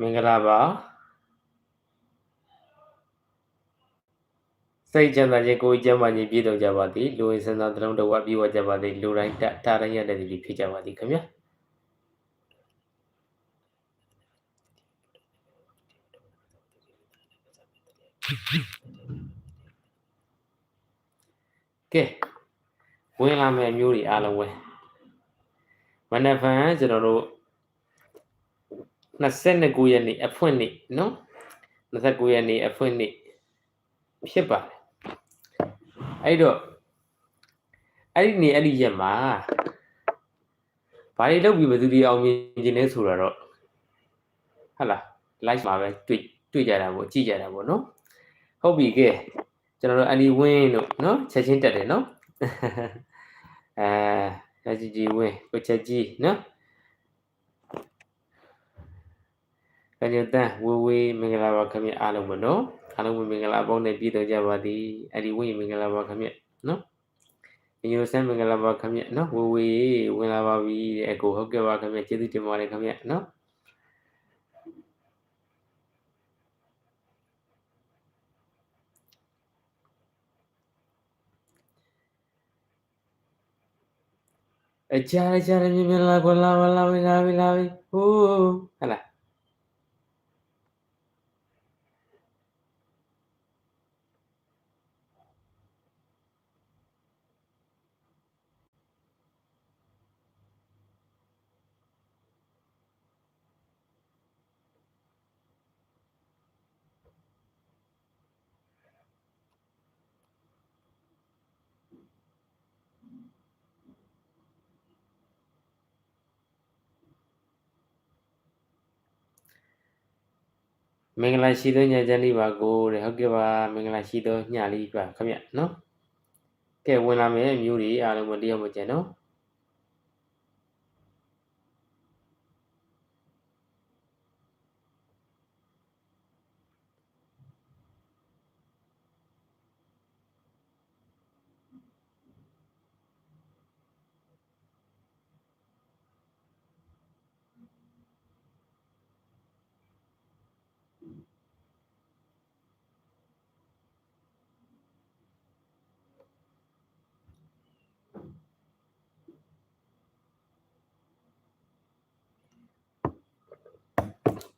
မင်္ဂလာပါစိတ်ချမ်းသာခြင်းကိုယ်ကျမ်းမာခြင်းပြည့်စုံကြပါသည်လူဝင်စံသာတလုံးတော်ဝပြည့်ဝကြပါသည်လူတိုင်းတထားတိုင်းရတဲ့ဒီဖြစ်ကြပါသည်ခင်ဗျာကဲဝင်လာမယ့်အမျိုးတွေအားလုံးဝင်မနက်ဖြန်ကျွန်တော်တို့ 29ရက်နေ့အဖွင့်နေ့နော်29ရက်နေ့အဖွင့်နေ့ဖြစ်ပါတယ်အဲ့တော့အဲ့ဒီနေ့အဲ့ဒီရက်မှာဘာတွေလုပ်ပြီးဘယ်သူတွေအောင်မြင်ခြင်းလဲဆိုတော့ဟုတ်လား live မှာပဲတွေ့တွေ့ကြတာပေါ့ကြည့်ကြတာပေါ့နော်ဟုတ်ပြီကဲကျွန်တော်တို့အန်ဒီဝင်းတို့နော်ချက်ချင်းတက်တယ်နော်အဲချက်ကြီးဝင်းကိုချက်ကြီးနော် ကညတန်ဝေဝေမင်္ဂလာပါခင်ဗျအားလုံးမနော်အားလုံးမင်္ဂလာပေါင်းနဲ့ပြည့်စုံကြပါသည်အဲ့ဒီဝင်းမင်္ဂလာပါခင်ဗျနော်ညိုဆန်းမင်္ဂလာပါခင်ဗျနော်ဝေဝေဝင်လာပါပြီတဲ့အကိုဟုတ်ကဲ့ပါခင်ဗျကျေးဇူးတင်ပါတယ်ခင်ဗျနော်အကြအကြမြင်မြင်လာကွာလာလာလာလာလာဟိုးဟလာ မင်္ဂလာရှိသောညချမ်းလေးပါကိုတဲ့ဟုတ်ကဲ့ပါမင်္ဂလာရှိသောညလေးပါခင်ဗျနော်ကဲဝင်လာမယ်မျိုးတွေအားလုံးမတရားမကျန်နော်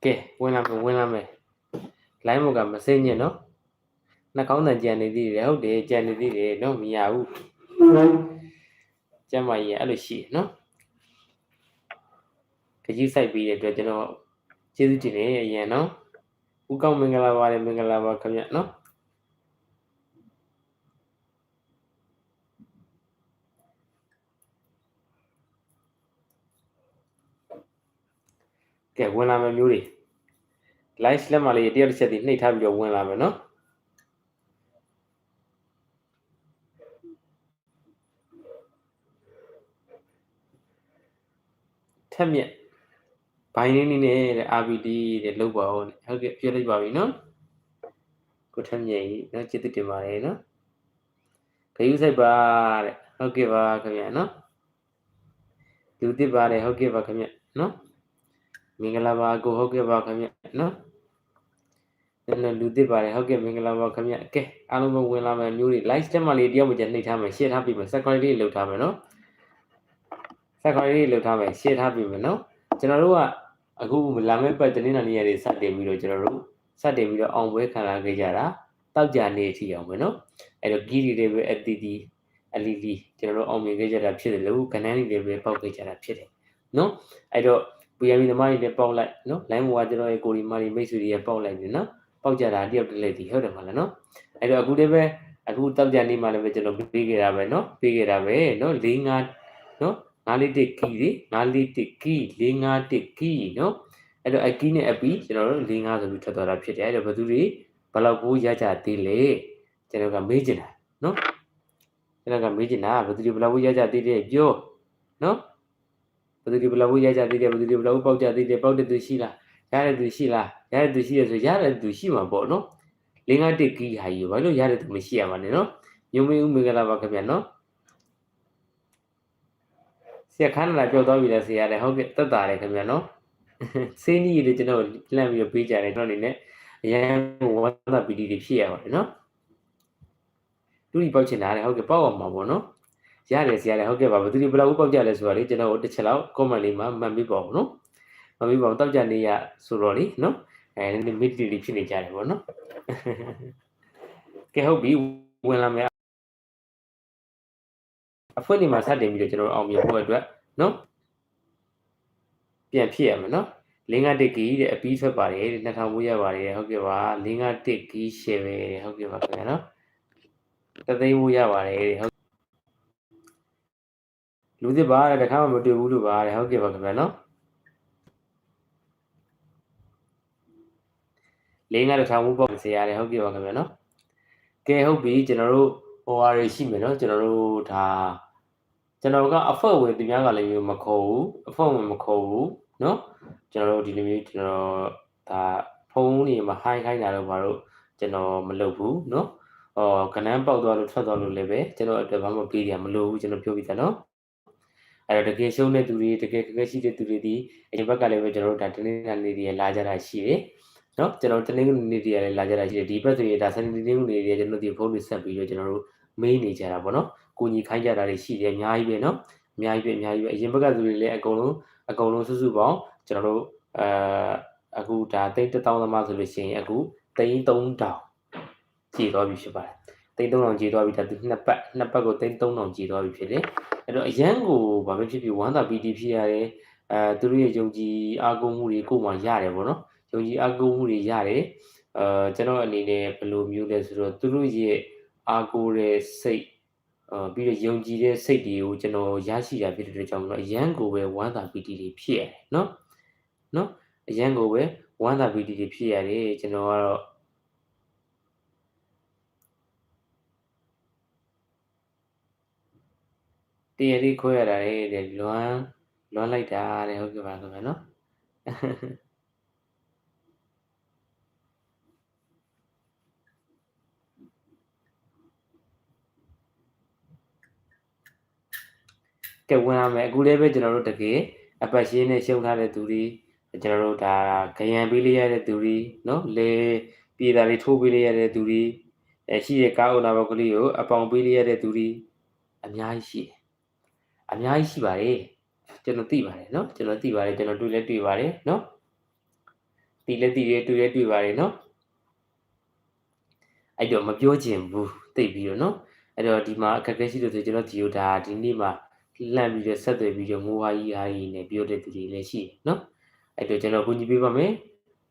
ကဲဝင်လာမယ်ဝင်လာမယ်လိုင်းမောကမစိမ့်ညက်နော်နှာကောင်းတန်ကြံနေသေးတယ်ဟုတ်တယ်ကြံနေသေးတယ်နော်မရဘူးကျမ်းမကြီးအဲ့လိုရှိတယ်နော်ခကြီးစိုက်ပြီးတဲ့အတွက်ကျွန်တော်ကျေးဇူးတင်တယ်အရင်နော်ဦးကောင်းမင်္ဂလာပါတယ်မင်္ဂလာပါခင်ဗျနော် ကဲဝင်လာမယ်မျိုးတွေ live လက်မလေးတယောက်တစ်ချက်ဒီနှိပ်ထားပြီးတော့ဝင်လာမယ်နော်ထက်မြက်ဘိုင်းလေးလေးနဲ့တဲ့ RBD တဲ့လောက်ပါဦးဟုတ်ကဲ့ပြောလိုက်ပါပြီနော်ကိုထက်မြက်ကြီးနော်ကျေးဇူးတင်ပါတယ်နော်ခယူးဆိုင်ပါတဲ့ဟုတ်ကဲ့ပါခင်ဗျာနော်လူတစ်ပါတယ်ဟုတ်ကဲ့ပါခင်ဗျာနော် မင်္ဂလာပါကိုဟုတ်ကဲ့ပါခင်ဗျနော်နော်လူတစ်ပါတယ်ဟုတ်ကဲ့မင်္ဂလာပါခင်ဗျကဲအားလုံးပဲဝင်လာမယ်မျိုးတွေ live stream မှာလေးတယောက်မှကျနှိပ်ထားမယ် share ထားပြီးမယ် subscribe လေးလုပ်ထားမယ်နော် subscribe လေးလုပ်ထားမယ် share ထားပြီးမယ်နော်ကျွန်တော်တို့ကအခုလာမယ့်ပတ်တင်းနာနေရာတွေစတင်ပြီးတော့ကျွန်တော်တို့စတင်ပြီးတော့အောင်ပွဲခံလာခဲ့ကြတာတောက်ကြနေအထိအောင်ပဲနော်အဲ့တော့ဂီရီတွေပဲအတီတီအလီလီကျွန်တော်တို့အောင်မြင်ခဲ့ကြတာဖြစ်တယ်လို့ကနန်းတွေပဲပေါက်ခဲ့ကြတာဖြစ်တယ်နော်အဲ့တော့ PM သမားတွေလည်းပေါက်လိုက်နော် line ဘောကကျွန်တော်ရဲ့ကိုဒီမာဒီမိတ်ဆွေတွေလည်းပေါက်လိုက်ပြီနော်ပေါက်ကြတာတယောက်တည်းလေးဒီဟုတ်တယ်မလားနော်အဲ့တော့အခုတည်းပဲအခုတောက်ကြနေမှလည်းပဲကျွန်တော်ပေးခဲ့တာပဲနော်ပေးခဲ့တာပဲနော်၄၅နော်9လီတစ်ကီတွေ9လီတစ်ကီ၄၅တစ်ကီနော်အဲ့တော့အကီနဲ့အပီကျွန်တော်တို့၄၅ဆိုပြီးထွက်သွားတာဖြစ်တယ်အဲ့တော့ဘယ်သူတွေဘယ်လောက်ကိုရကြသေးလဲကျွန်တော်ကမေးချင်တာနော်ကျွန်တော်ကမေးချင်တာဘယ်သူတွေဘယ်လောက်ကိုရကြသေးတယ်ပြောနော် ဘယ်သူတွေဘယ်လောက်ကိုရကြသေးတယ်ဘယ်သူတွေဘယ်လောက်ပေါက်ကြသေးတယ်ပေါက်တဲ့သူရှိလားရတဲ့သူရှိလားရတဲ့သူရှိရဆိုရတဲ့သူရှိမှာပေါ့နော်လင်းကားတစ်ကီဟာကြီးဘာလို့ရတဲ့သူမရှိရမှာလဲနော်ညုံမေဦးမင်္ဂလာပါခင်ဗျာနော်ဆရာခန်းလာပြောတော့ပြီလဲဆရာလည်းဟုတ်ကဲ့တက်တာလေခင်ဗျာနော်စေးနီးတွေကျွန်တော်လှမ်းပြီးတော့ပေးကြတယ်ကျွန်တော်အနေနဲ့အရင်ဝမ်းသာပီတိတွေဖြစ်ရပါတယ်နော်လူကြီးပေါက်ချင်တာလေဟုတ်ကဲ့ပေါက်အောင်ပါပေါ့နော် ရတယ်ဆရာလေဟုတ်ကဲ့ပါဘယ်သူတွေဘယ်လောက်ပေါက်ကြလဲဆိုတာလေကျွန်တော်တစ်ချက်လောက် comment လေးမှာမှတ်ပြီးပါဦးနော်မှတ်ပြီးပါဦးတောက်ကြနေရဆိုတော့လေနော်အဲမစ်တီတွေဖြစ်နေကြတယ်ပေါ့နော်ကဲဟုတ်ပြီဝင်လာမယ်အဖွင့်နေမှာစတင်ပြီးတော့ကျွန်တော်အောင်မြင်ဖို့အတွက်နော်ပြန်ဖြစ်ရမယ်နော်လင်းကတစ်ကီတဲ့အပီးထွက်ပါတယ်2000ဝေးရပါတယ်ဟုတ်ကဲ့ပါလင်းကတစ်ကီရှယ်ပဲဟုတ်ကဲ့ပါခင်ဗျာနော်တသိန်းဝေးရပါတယ်ဟုတ် လူသစ်ပါတဲ့တခါမှမတွေ့ဘူးလို့ပါတဲ့ဟုတ်ကဲ့ပါခင်ဗျာနော်လင်းကတော့ထောင်မှုပေါ့ဆရာတယ်ဟုတ်ကဲ့ပါခင်ဗျာနော်ကဲဟုတ်ပြီကျွန်တော်တို့ဟိုဟာတွေရှိမယ်နော်ကျွန်တော်တို့ဒါကျွန်တော်ကအဖော့ဝင်သူများကလည်းမျိုးမခေါ်ဘူးအဖော့ဝင်မခေါ်ဘူးနော်ကျွန်တော်တို့ဒီလိုမျိုးကျွန်တော်ဒါဖုန်းတွေမှာဟိုင်းခိုင်းတာတော့ဘာလို့ကျွန်တော်မလုပ်ဘူးနော်အော်ကနန်းပေါက်သွားလို့ထွက်သွားလို့လည်းပဲကျွန်တော်အတွက်ဘာမှပေးရမလို့ဘူးကျွန်တော်ပြောပြတာနော် အဲ့တော့တကယ်ရှုံးတဲ့သူတွေတကယ်ခက်ခဲရှိတဲ့သူတွေဒီအရင်ဘက်ကလည်းပဲကျွန်တော်တို့ဒါတင်းနေတာနေတွေလာကြတာရှိတယ်နော်ကျွန်တော်တင်းနေတွေလည်းလာကြတာရှိတယ်ဒီဘက်တွေဒါဆန်တင်းနေတွေကျွန်တော်ဒီဖုန်းတွေဆက်ပြီးတော့ကျွန်တော်တို့မေးနေကြတာပေါ့နော်ကိုညီခိုင်းကြတာတွေရှိတယ်အများကြီးပဲနော်အများကြီးပဲအများကြီးပဲအရင်ဘက်ကသူတွေလည်းအကုန်လုံးအကုန်လုံးစုစုပေါင်းကျွန်တော်တို့အဲအခုဒါတိတ်1000သမားဆိုလို့ရှိရင်အခု3300ကြည့်တော့ပြီဖြစ်ပါတယ် သိန်း3000ကြီးသွားပြီဒါနှစ်ပတ်နှစ်ပတ်ကိုသိန်း3000ကြီးသွားပြီဖြစ်တယ်အဲ့တော့အရန်ကိုဘာပဲဖြစ်ဖြစ်ဝမ်းသာပီတိဖြစ်ရတယ်အဲသူတို့ရဲ့ယုံကြည်အားကိုးမှုတွေကိုယ်မှရတယ်ပေါ့နော်ယုံကြည်အားကိုးမှုတွေရတယ်အဲကျွန်တော်အနေနဲ့ဘယ်လိုမျိုးလဲဆိုတော့သူတို့ရဲ့အားကိုးတဲ့စိတ်အာပြီးတော့ယုံကြည်တဲ့စိတ်တွေကိုကျွန်တော်ရရှိတာဖြစ်တဲ့အတွက်ကြောင့်မလို့အရန်ကိုပဲဝမ်းသာပီတိတွေဖြစ်ရတယ်နော်နော်အရန်ကိုပဲဝမ်းသာပီတိတွေဖြစ်ရတယ်ကျွန်တော်ကတော့ တရတိခွဲရတာလေတဲ့လွမ်းလွမ်းလိုက်တာတဲ့ဟုတ်ကဲ့ပါခင်ဗျာနော်ကဲဝင်ရမယ်အခုလည်းပဲကျွန်တော်တို့တကယ်အပတ်ရှင်းနဲ့ရှုပ်ထားတဲ့သူတွေကျွန်တော်တို့ဒါခရံပေးလေးရတဲ့သူတွေနော်လေပြည်သားတွေထိုးပေးလေးရတဲ့သူတွေအဲရှိတဲ့ကားဥနာဘကလေးကိုအပေါင်ပေးလေးရတဲ့သူတွေအများကြီးရှိတယ် အများကြီးရှိပါတယ်ကျွန်တော်သိပါတယ်နော်ကျွန်တော်သိပါတယ်ကျွန်တော်တွေ့လဲတွေ့ပါတယ်နော်သိလဲသိတယ်တွေ့လဲတွေ့ပါတယ်နော်အဲ့တော့မပြောချင်ဘူးသိပြီးတော့နော်အဲ့တော့ဒီမှာအခက်အခဲရှိလို့ဆိုကျွန်တော်ဒီ ው ဒါဒီနေ့မှာလှမ်းပြီးတော့ဆက်သွယ်ပြီးတော့ငိုဟာကြီးဟာကြီးနဲ့ပြောတဲ့သူတွေလည်းရှိတယ်နော်အဲ့တော့ကျွန်တော်ကူညီပေးပါမယ်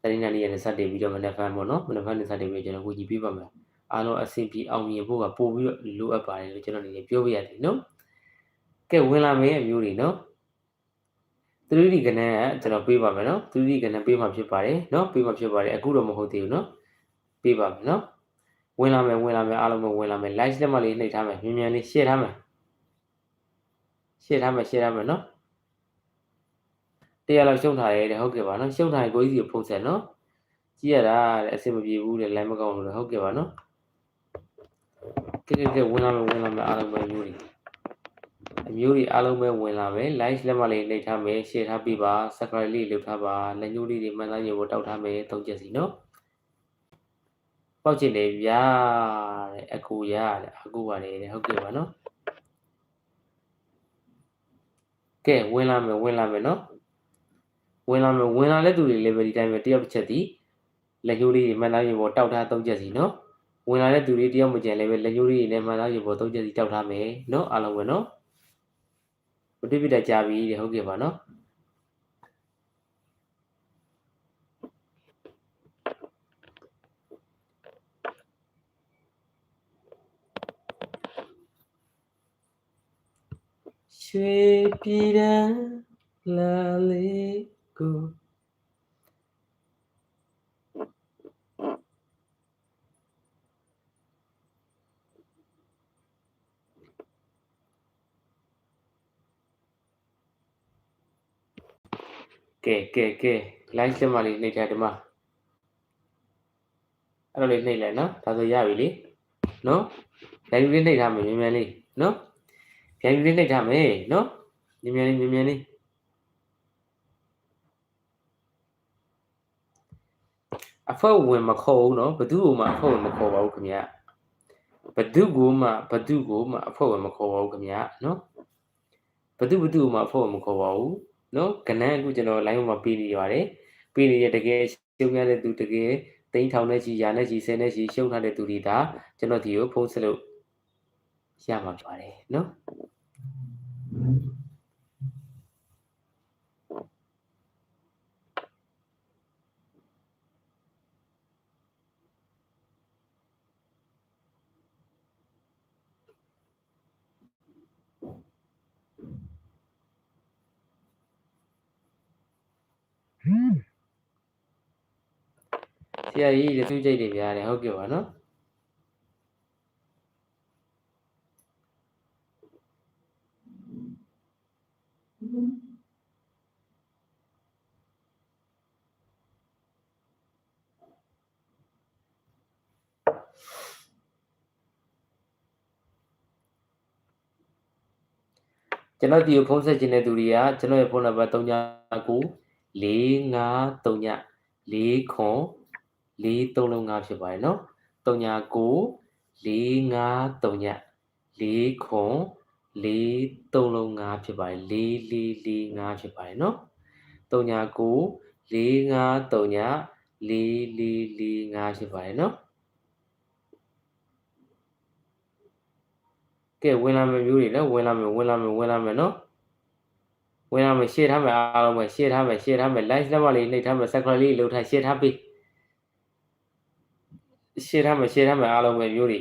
တရင်နာလေးရနဲ့ဆက်တယ်ပြီးတော့မနက်ဖန်ပေါ့နော်မနက်ဖန်နဲ့ဆက်တယ်ပြီးကျွန်တော်ကူညီပေးပါမယ်အားလုံးအဆင်ပြေအောင်မြင်ဖို့ကပို့ပြီးတော့လိုအပ်ပါတယ်လို့ကျွန်တော်အနေနဲ့ပြောပြရတယ်နော် ကဲဝင်လာမယ်အမျိုးတွေနော်သူတို့ဒီကနန်းကကျွန်တော်ပေးပါမယ်နော်သူတို့ဒီကနန်းပေးမှဖြစ်ပါတယ်နော်ပေးမှဖြစ်ပါတယ်အခုတော့မဟုတ်သေးဘူးနော်ပေးပါမယ်နော်ဝင်လာမယ်ဝင်လာမယ်အားလုံးပဲဝင်လာမယ် like လက်မလေးနှိပ်ထားမယ်မြန်မြန်လေး share ထားမယ်ရှင်းထားမယ်ရှင်းထားမယ်နော်တရားလောက်ရှုံထားတယ်တဲ့ဟုတ်ကဲ့ပါနော်ရှုံထားရင်ကိုကြီးစီကိုဖုန်းဆက်နော်ကြည့်ရတာတဲ့အဆင်မပြေဘူးတဲ့လိုင်းမကောင်းလို့ဟုတ်ကဲ့ပါနော်ကဲကဲကဲဝင်လာမယ်ဝင်လာမယ်အားလုံးပဲမျိုးတွေ အမျိုးတွေအားလုံးပဲဝင်လာမယ် like လက်မလေးနှိပ်ထားမယ် share ထားပြီးပါ subscribe လေးလုပ်ထားပါလက်ညှိုးလေးတွေမှန်သားရေကိုတောက်ထားမယ်သုံးချက်စီနော်ပေါက်ချင်တယ်ဗျာတဲ့အကူရတဲ့အကူပါတယ်ဟုတ်ကဲ့ပါနော်ကဲဝင်လာမယ်ဝင်လာမယ်နော်ဝင်လာမယ်ဝင်လာတဲ့သူတွေလည်းပဲဒီတိုင်းပဲတယောက်တစ်ချက်ဒီလက်ညှိုးလေးတွေမှန်သားရေပေါ်တောက်ထားသုံးချက်စီနော်ဝင်လာတဲ့သူတွေတယောက်မကျန်လည်းပဲလက်ညှိုးလေးတွေနဲ့မှန်သားရေပေါ်သုံးချက်စီတောက်ထားမယ်နော်အားလုံးပဲနော် ဘုဒ္ဓပိတကြာပြီတဲ့ဟုတ်ကဲ့ပါနော်ရွှေပြည်တန်းလာလေးကို ကဲကဲကဲ line စမလေးနှိပ်ထားဒီမှာအဲ့လိုလေးနှိပ်လိုက်နော်ဒါဆိုရပြီလေနော် line လေးနှိပ်ထားမယ်မြန်မြန်လေးနော်ပြန်ယူလေးနှိပ်ထားမယ်နော်မြင်မြန်လေးမြင်မြန်လေးအဖွဲ့ဝင်မခေါ်ဘူးနော်ဘသူ့ကိုမှအဖွဲ့ဝင်မခေါ်ပါဘူးခင်ဗျာဘသူ့ကိုမှဘသူ့ကိုမှအဖွဲ့ဝင်မခေါ်ပါဘူးခင်ဗျာနော်ဘသူ့ဘသူ့ကိုမှအဖွဲ့ဝင်မခေါ်ပါဘူး နော်ကနန်းအခုကျွန်တော် line မှာပေးနေပါတယ်ပေးနေတဲ့တကယ်ရှုံးရတဲ့သူတကယ်သိန်းထောင်နဲ့ချီရာနဲ့ချီဆယ်နဲ့ချီရှုံးထားတဲ့သူတွေဒါကျွန်တော်ဒီကိုဖုန်းဆက်လို့ရမှာဖြစ်ပါတယ်နော် ရာကြီးလက်သူကြိတ်တွေများတယ်ဟုတ်ကဲ့ပါနော်ကျွန်တော်ဒီကိုဖုန်းဆက်ခြင်းတဲ့သူတွေကကျွန်တော်ရဲ့ဖုန်းနံပါတ်39 4539 4ခွန်4 3လုံး5ဖြစ်ပါတယ်နော်39 4539 4ခွန်4 3လုံး5ဖြစ်ပါတယ်4445ဖြစ်ပါတယ်နော်39 4539 4445ဖြစ်ပါတယ်နော်ကဲဝင်လာမယ်မျိုးတွေနော်ဝင်လာမယ်ဝင်လာမယ်ဝင်လာမယ်နော်ဝင်လာမယ်ရှေ့ထားမယ်အားလုံးပဲရှေ့ထားမယ်ရှေ့ထားမယ် live လက်မလေးနှိပ်ထားမယ် circle လေးလှုပ်ထားရှေ့ထားပြီ ရှေ့ထားမယ်ရှေ့ထားမယ်အားလုံးပဲမျိုးတွေ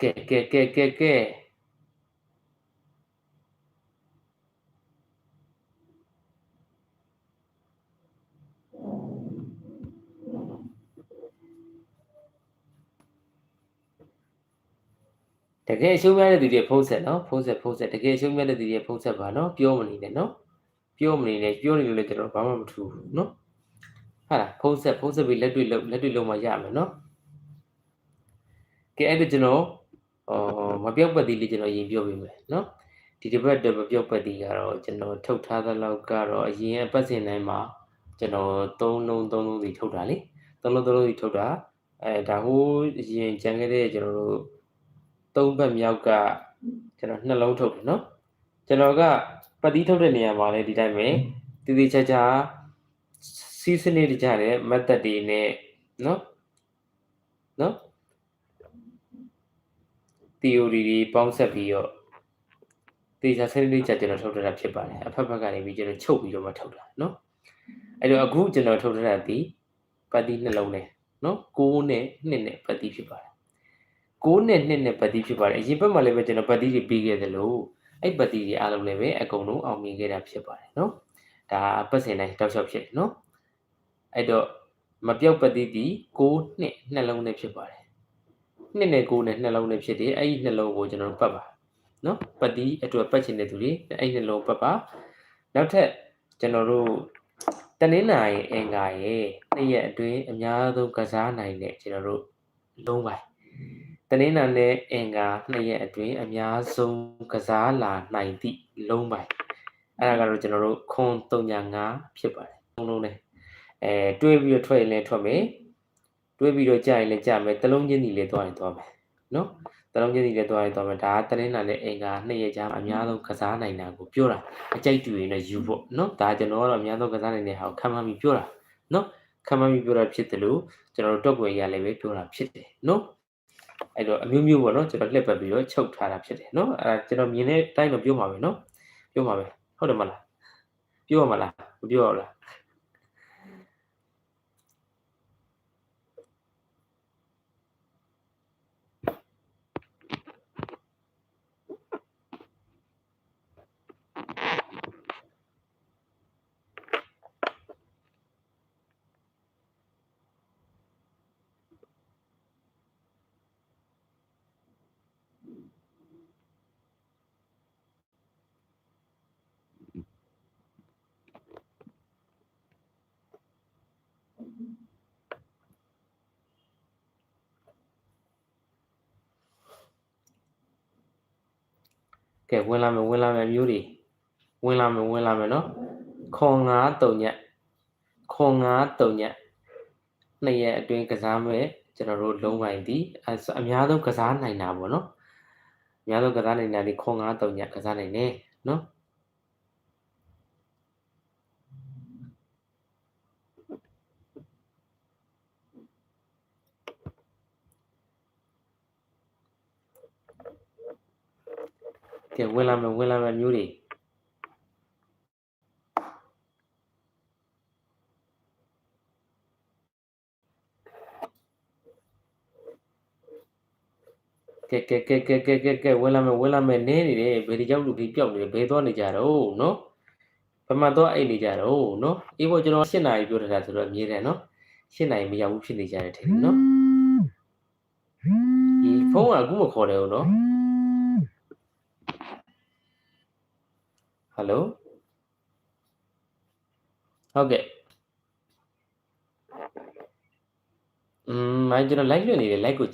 ကဲကဲကဲကဲကဲတကယ်အရှုံးများတဲ့သူတွေဖုံးဆက်နော်ဖုံးဆက်ဖုံးဆက်တကယ်အရှုံးများတဲ့သူတွေဖုံးဆက်ပါနော်ပြောမနေနဲ့နော်ပြောမနေနဲ့ပြောနေလို့လည်းကျွန်တော်ဘာမှမထူဘူးနော်ဟာလားဖုံးဆက်ဖုံးဆက်ပြီးလက်တွေ့လုပ်လက်တွေ့လုပ်မှရမယ်နော်ကဲအဲ့ဒါကျွန်တော်အော် မပြောက်ပတ်သေးလေးကျွန်တော်ရင်ပြောပေးမယ်နော်ဒီတစ်ပတ်တော့မပြောက်ပတ်သေးကတော့ကျွန်တော်ထုတ်ထားသလောက်ကတော့အရင်အပတ်စဉ်တိုင်းမှာကျွန်တော်၃လုံး၃လုံးစီထုတ်တာလေ၃လုံး၃လုံးစီထုတ်တာအဲဒါဟိုးအရင်ကြံခဲ့တဲ့ကျွန်တော်တို့သုံးဘက်မြောက်ကကျွန်တော်နှလုံးထုတ်တယ်နော်ကျွန်တော်ကပတ်တီးထုတ်တဲ့နေရာမှာလည်းဒီတိုင်းပဲတည်တည်ချာချာစီးစနစ်တကြတဲ့ method တွေနဲ့နော်နော် theory တွေပေါင်းဆက်ပြီးတော့တေချာစနစ်တကျကျွန်တော်ထုတ်ထားတာဖြစ်ပါတယ်အဖက်ဖက်ကနေပြီးကျွန်တော်ချုပ်ပြီးတော့မှထုတ်တာနော်အဲ့တော့အခုကျွန်တော်ထုတ်ထားတာဒီပတ်တီးနှလုံးနဲ့နော်6နဲ့2နဲ့ပတ်တီးဖြစ်ပါတယ်6နဲ့2နဲ့ပတ်တီးဖြစ်ပါတယ်အရင်ဘက်မှာလည်းပဲကျွန်တော်ပတ်တီးတွေပြီးခဲ့တယ်လို့အဲ့ပတ်တီးတွေအားလုံးလည်းပဲအကုန်လုံးအောင်မြင်ခဲ့တာဖြစ်ပါတယ်နော်ဒါပတ်စင်တိုင်းတောက်လျှောက်ဖြစ်တယ်နော်အဲ့တော့မပြောက်ပတ်တီးဒီ6နဲ့နှလုံးနဲ့ဖြစ်ပါတယ် နှစ်နဲ့9နဲ့နှလုံးနဲ့ဖြစ်တယ်အဲ့ဒီနှလုံးကိုကျွန်တော်ပတ်ပါနော်ပတ်တီးအတွက်ပတ်ချင်တဲ့သူတွေအဲ့ဒီနှလုံးပတ်ပါနောက်ထပ်ကျွန်တော်တို့တနင်္လာရီအင်္ဂါရဲ့နေ့ရက်အတွင်းအများဆုံးကစားနိုင်တဲ့ကျွန်တော်တို့လုံးပိုင်းတနင်္လာနဲ့အင်္ဂါနှစ်ရက်အတွင်းအများဆုံးကစားလာနိုင်သည့်လုံးပိုင်းအဲ့ဒါကတော့ကျွန်တော်တို့ခွန်305ဖြစ်ပါတယ်လုံးလုံးနဲ့အဲတွေးပြီးတော့ထွက်ရင်လည်းထွက်မယ် တွေးပြီးတော့ကြာရင်လည်းကြာမယ်တလုံးချင်းစီလည်းသွားရင်သွားမယ်နော်တလုံးချင်းစီလည်းသွားရင်သွားမယ်ဒါကတနင်္လာနဲ့အင်္ဂါနှစ်ရက်ကြာအများဆုံးကစားနိုင်တာကိုပြောတာအကြိုက်တူရင်လည်းယူဖို့နော်ဒါကျွန်တော်ကတော့အများဆုံးကစားနိုင်တဲ့ဟာကိုခံမှန်းပြီးပြောတာနော်ခံမှန်းပြီးပြောတာဖြစ်တယ်လို့ကျွန်တော်တို့တော့ကွယ်ရလည်းပဲပြောတာဖြစ်တယ်နော်အဲ့တော့အမျိုးမျိုးပေါ့နော်ကျွန်တော်လှည့်ပတ်ပြီးတော့ချုပ်ထားတာဖြစ်တယ်နော်အဲ့ဒါကျွန်တော်မြင်တဲ့အတိုင်းတော့ပြောမှာပဲနော်ပြောမှာပဲဟုတ်တယ်မလားပြောရမလားမပြောရဘူးလား ကဲဝင်လာမယ်ဝင်လာမယ်မျိုးတွေဝင်လာမယ်ဝင်လာမယ်နော်ခွန်ငါတုံညက်ခွန်ငါတုံညက်နှစ်ရက်အတွင်းကစားမဲ့ကျွန်တော်တို့လုံးပိုင်သည်အစအများဆုံးကစားနိုင်တာပေါ့နော်အများဆုံးကစားနိုင်တာဒီခွန်ငါတုံညက်ကစားနိုင်တယ်နော် ကဲဝင်လာမယ်ဝင်လာမယ်မျိုးတွေကဲကဲကဲကဲကဲကဲကဲဝင်လာမယ်ဝင်လာမယ်နင်းနေတယ်ဘယ်ဒီကြောက်လူကြီးပျောက်နေတယ်ဘယ်သွားနေကြတော့နော်ဘယ်မှာသွားအိတ်နေကြတော့နော်အေးဘောကျွန်တော်၈နာရီပြောထားတာဆိုတော့အမြဲတမ်းနော်၈နာရီမရောက်ဘူးဖြစ်နေကြတယ်ထင်တယ်နော်ဒီဖုန်းကအခုမခေါ်တယ်ဟုတ်နော် ဟယ်လိုဟုတ်ကဲ့อืมမိုင်းကျွန်တော် live လွှင့်နေတယ် live ကို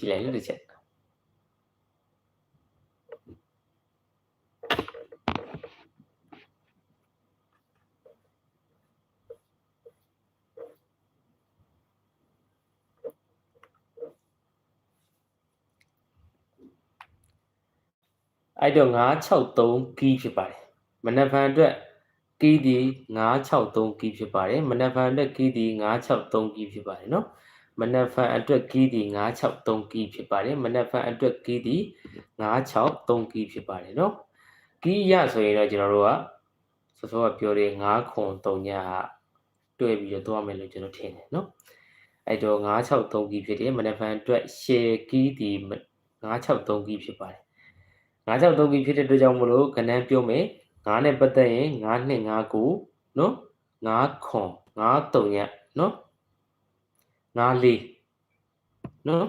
မနက်ဖြန်အတွက်ကီးဒီ963ကီးဖြစ်ပါတယ်မနက်ဖြန်အတွက်ကီးဒီ963ကီးဖြစ်ပါတယ်နော်မနက်ဖြန်အတွက်ကီးဒီ963ကီးဖြစ်ပါတယ်မနက်ဖြန်အတွက်ကီးဒီ963ကီးဖြစ်ပါတယ်နော်ကီးရဆိုရင်တော့ကျွန်တော်တို့ကစောစောကပြောတဲ့9ခွန်3ညကတွဲပြီးတော့သွားမယ်လို့ကျွန်တော်ထင်တယ်နော်အဲ့တော့963ကီးဖြစ်တယ်မနက်ဖြန်အတွက် share ကီးဒီ963ကီးဖြစ်ပါတယ်963ကီးဖြစ်တဲ့အတွက်ကြောင့်မလို့ခဏပြောမယ် 9နဲ့ပတ်သက်ရင်9နှစ်9ကိုနော်9ခွန်9တုံညနော်9လေးနော်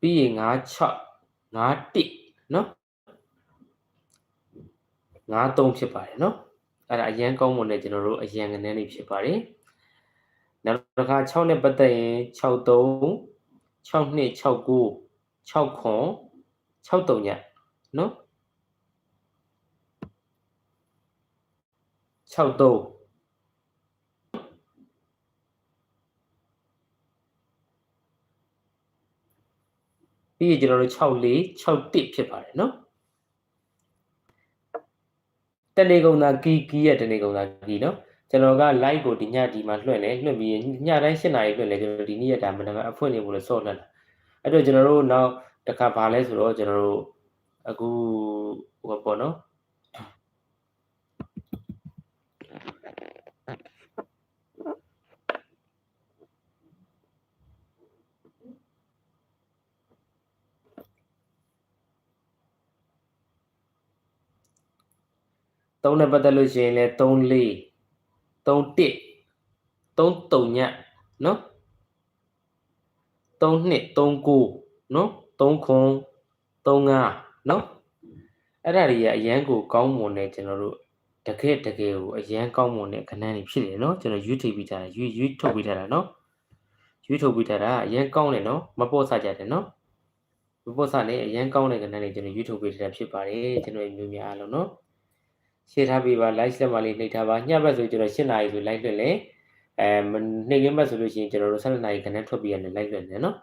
ပြီးရင်9 6 9 1နော်9 3ဖြစ်ပါတယ်နော်အဲ့ဒါအရန်ကောင်းမွန်တဲ့ကျွန်တော်တို့အရန်ကနေလေးဖြစ်ပါတယ်နောက်တစ်ခါ6နဲ့ပတ်သက်ရင်6 3 6နှစ် 6 9 6ခွန်6တုံညနော်6တုံပြီးရင်ကျွန်တော်တို့6 4 6 1ဖြစ်ပါတယ်နော်တနေကုန်သာကီကီရဲ့တနေကုန်သာကီနော်ကျွန်တော်က live ကိုဒီညဒီမှာလွှင့်တယ်လွှင့်ပြီးညတိုင်း7နာရီလွှင့်တယ်ကျွန်တော်ဒီနေ့ရက်ဒါမနက်အဖွင့်နေဖို့လို့စော့လွှင့်တာ အဲ့တော့ကျွန်တော်တို့နောက်တစ်ခါဗာလဲဆိုတော့ကျွန်တော်တို့အခုဟိုပေါ့နော်သုံးနဲ့ပတ်သက်လို့ရှိရင်လည်း3 4 3 1 3 3ညနော် 3နှစ်3 9နော်3ခွန်3 5နော်အဲ့ဒါတွေကအရန်ကိုကောင်းမွန်တဲ့ကျွန်တော်တို့တကယ်တကယ်ကိုအရန်ကောင်းမွန်တဲ့ခဏန်းတွေဖြစ်တယ်နော်ကျွန်တော်ရွေးထုတ်ပြီးထားတာရွေးရွေးထုတ်ပြီးထားတာနော်ရွေးထုတ်ပြီးထားတာအရန်ကောင်းတယ်နော်မပေါ့ဆကြတယ်နော်မပေါ့ဆနဲ့အရန်ကောင်းတဲ့ခဏန်းတွေကျွန်တော်ရွေးထုတ်ပြီးထားတာဖြစ်ပါတယ်ကျွန်တော်မျိုးများအားလုံးနော်ရှင်းထားပြီးပါ live လက်မလေးနှိပ်ထားပါညဘက်ဆိုကျွန်တော်7နာရီဆို live လွှင့်လေ အဲနှိပ်ရင်းဘက်ဆိုလို့ရှိရင်ကျွန်တော်တို့7နာရီခဏထွက်ပြီးရတယ် live လွှင့်တယ်နော်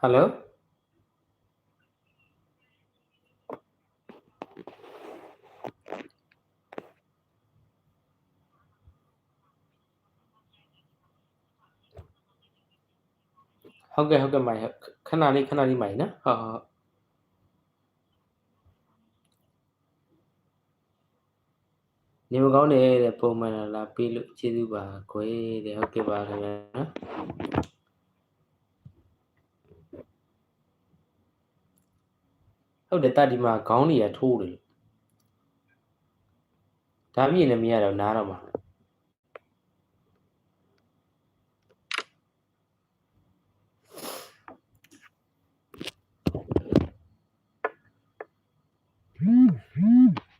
ဟယ်လိုဟုတ်ကဲ့ဟုတ်ကဲ့မိုင်ခဏလေးခဏလေးမိုင်နော်ဟုတ်ဟုတ်နေမကောင်းတယ်တဲ့ပုံ မှန်လာပေးလို့ကျေးဇူးပါခွေတဲ့ဟုတ်ကဲ့ပါခင်ဗျာနော်ဟုတ်တယ်တာဒီမှာခေါင်းတွေကထိုးတယ်လို့ဒါမြင်လည်းမရတော့နားတော့မှာ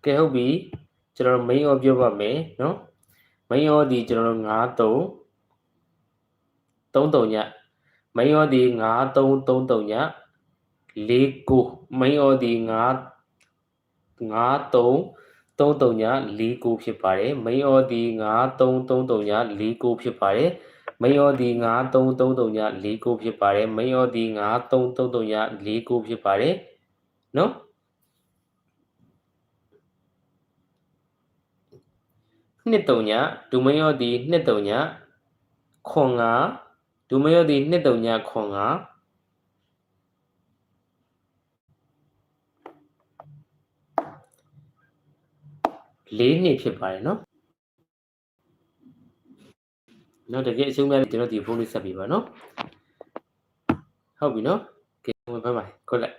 ကဲဟုတ်ပြီကျွန်တော်တို့ main ရောပြောပါမယ်နော် main ရောဒီကျွန်တော်တို့9 3 3ည main ရောဒီ9 3 3 3ည 4 9 main ရောဒီ9 9 3 3 3ည4 9ဖြစ်ပါတယ် main ရောဒီ9 3 3 3ည4 9ဖြစ်ပါတယ်မိန်ယောဒီ9 3 3 3ည4 9ဖြစ်ပါတယ်မိန်ယောဒီ9 3 3 3ည4 9ဖြစ်ပါတယ်နော်နှစ်တုံညဒူမယောဒီနှစ်တုံညခွန်ငါဒူမယောဒီနှစ်တုံညခွန်ငါ ၄နှစ်ဖြစ်ပါတယ်နော်နော်တကယ်အဆုံးများကျွန်တော်ဒီဖုန်းလေးဆက်ပေးပါနော်ဟုတ်ပြီနော်ကဲဝင်ပါပါခုလက်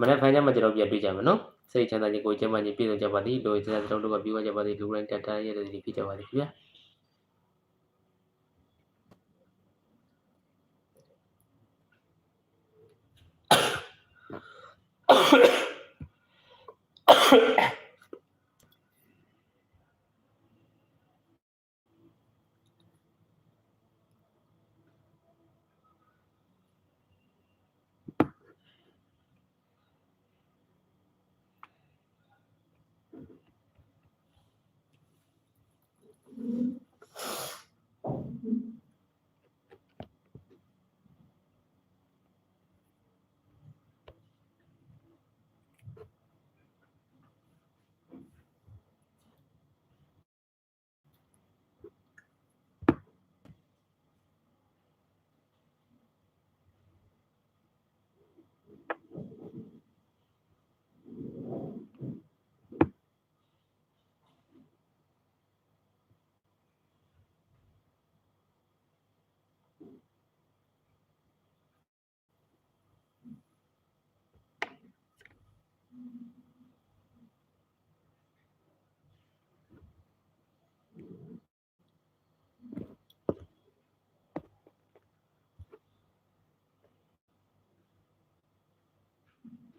မနေ့ဖိုင်ကြမှာကျွန်တော်ပြန်တွေ့ကြမှာနော်စိတ်ချမ်းသာခြင်းကိုယ်ချမ်းသာခြင်းပြည့်စုံကြပါသည်လိုချင်တဲ့ကျွန်တော်တို့ကပြီးွားကြပါသည်လူကိုယ်တိုင်တတ်တတ်ရတဲ့ဒီဖြစ်ကြပါသည်ခင်ဗျာ